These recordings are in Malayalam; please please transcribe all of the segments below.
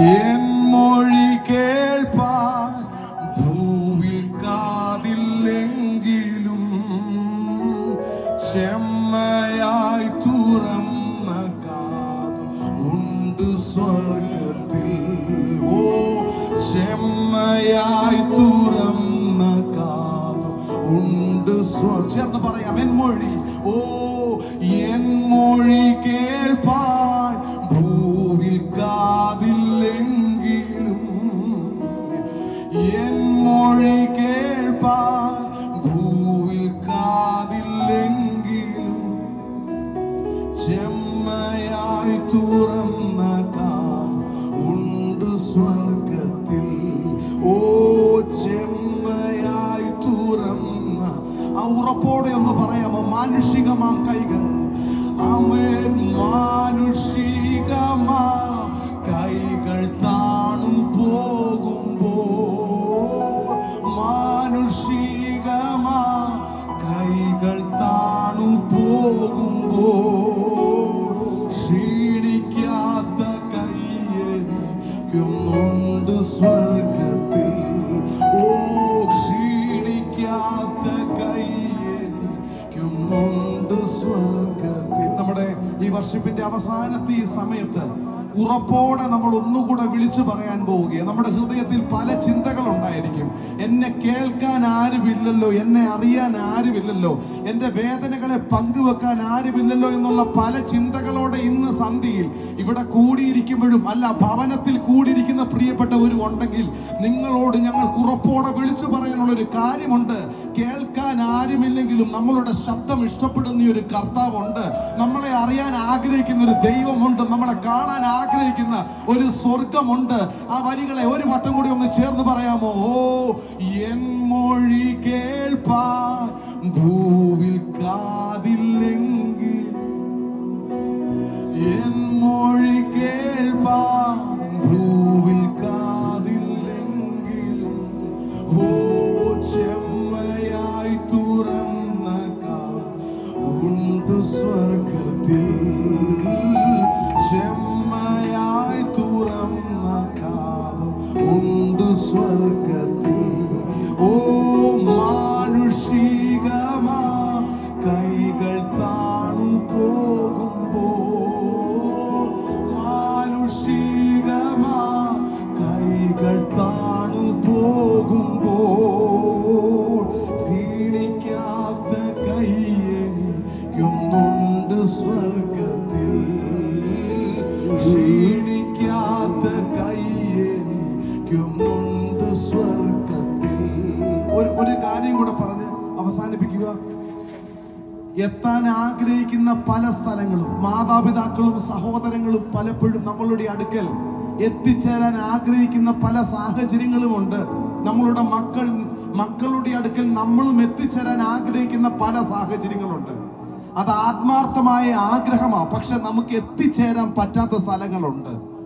എൻ മൊഴി കേൾപ്പാൻ ഭൂവിൽ കാതില്ലെങ്കിലും ചെമ്മയായി തുറന്ന കാത് ഉണ്ട് സ്വർഗത്തിൽ. ഓ ചെമ്മയായി തുറന്ന കാത് ഉണ്ട് സ്വർ ചേർന്ന് പറയാം എൻ ഓ ആ ഉറപ്പോടെ ഒന്ന് പറയാമോ? മാനുഷികമാം കൈകൾ. അമേൻ മാനുഷികമാ കയ്യനിക്കുന്നുണ്ട് സ്വർഗത്തിൽ. ഓ ക്ഷീണിക്കാത്ത കയ്യനിക്കുന്നുണ്ട് സ്വർഗത്തിൽ. നമ്മുടെ ഈ വർഷിപ്പിന്റെ അവസാനത്തെ ഈ സമയത്ത് ഉറപ്പോടെ നമ്മൾ ഒന്നുകൂടെ വിളിച്ചു പറയാൻ പോവുകയാണ്. നമ്മുടെ ഹൃദയത്തിൽ പല ചിന്തകൾ ഉണ്ടായിരിക്കും എന്നെ കേൾക്കാൻ ആരുമില്ലല്ലോ എന്നെ അറിയാൻ ആരുമില്ലല്ലോ എന്റെ വേദനകളെ പങ്കുവെക്കാൻ ആരുമില്ലല്ലോ എന്നുള്ള പല ചിന്തകളോടെ ഇന്ന് സന്ധിയിൽ ഇവിടെ കൂടിയിരിക്കുമ്പോഴും അല്ല ഭവനത്തിൽ കൂടിയിരിക്കുന്ന പ്രിയപ്പെട്ടവരും ഉണ്ടെങ്കിൽ നിങ്ങളോട് ഞങ്ങൾക്ക് ഉറപ്പോടെ വിളിച്ചു പറയാനുള്ള ഒരു കാര്യമുണ്ട്. കേൾക്കാൻ ആരുമില്ലെങ്കിലും നമ്മളുടെ ശബ്ദം ഇഷ്ടപ്പെടുന്ന ഒരു കർത്താവുണ്ട്. നമ്മളെ അറിയാൻ ആഗ്രഹിക്കുന്ന ഒരു ദൈവമുണ്ട് നമ്മളെ കാണാൻ ആഗ്രഹിക്കുന്ന ഒരു സ്വർഗമുണ്ട് ആ വരികളെ ഒരു വട്ടം കൂടി ഒന്ന് ചേർന്ന് പറയാമോ? ഓ എൻ സ്വർഗത്തിൽ ചെമ്മയായി തുറന്ന കാതും ഉണ്ട് സ്വർഗത്തിൽ സ്വർഗത്തിൽ ക്ഷീണിക്കാത്ത കയ്യനിക്കുന്നുണ്ട് സ്വർഗത്തിൽ. ഒരു ഒരു കാര്യം കൂടെ പറഞ്ഞ് അവസാനിപ്പിക്കുക. എത്താൻ ആഗ്രഹിക്കുന്ന പല സ്ഥലങ്ങളും മാതാപിതാക്കളും സഹോദരങ്ങളും പലപ്പോഴും നമ്മളുടെ അടുക്കൽ എത്തിച്ചേരാൻ ആഗ്രഹിക്കുന്ന പല സാഹചര്യങ്ങളുമുണ്ട് നമ്മളുടെ മക്കൾ മക്കളുടെ അടുക്കൽ നമ്മളും എത്തിച്ചേരാൻ ആഗ്രഹിക്കുന്ന പല സാഹചര്യങ്ങളുണ്ട്. അത് ആത്മാർത്ഥമായ ആഗ്രഹമാണ് പക്ഷെ നമുക്ക് എത്തിച്ചേരാൻ പറ്റാത്ത സ്ഥലങ്ങളുണ്ട്.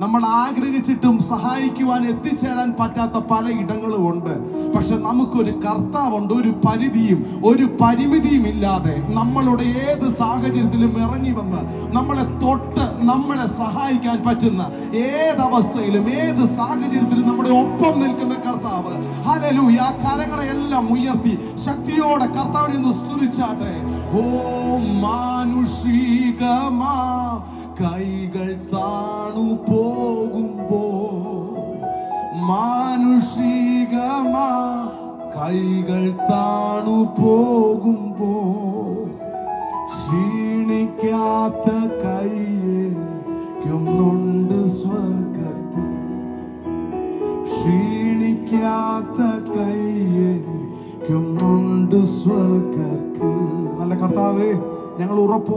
നമ്മൾ ആഗ്രഹിച്ചിട്ടും സഹായിക്കുവാൻ എത്തിച്ചേരാൻ പറ്റാത്ത പല ഇടങ്ങളും ഉണ്ട്. പക്ഷെ നമുക്കൊരു കർത്താവുണ്ട് ഒരു പരിധിയും ഒരു പരിമിതിയും ഇല്ലാതെ നമ്മളുടെ ഏത് സാഹചര്യത്തിലും ഇറങ്ങി വന്ന് നമ്മളെ തൊട്ട് നമ്മളെ സഹായിക്കാൻ പറ്റുന്ന ഏതവസ്ഥയിലും ഏത് സാഹചര്യത്തിലും നമ്മുടെ ഒപ്പം നിൽക്കുന്ന കർത്താവ്. ഹലലു ആ കരങ്ങളെല്ലാം ഉയർത്തി ശക്തിയോടെ കർത്താവിനെ ഒന്ന് സ്തുതിച്ചാട്ടെ. ഓ മാനുഷികമാ കൈകൾ താണു പോകുമ്പോ. മാനുഷികമാ കൈകൾ താണു പോകുമ്പോ. ക്ഷീണിക്കാത്ത കയ്യൊന്നുണ്ട് ക്ഷീണിക്കാത്ത കയ്യൊന്നുണ്ട് സ്വർഗത്തിൽ നല്ല കർത്താവേ ഞങ്ങൾ ഉറപ്പോ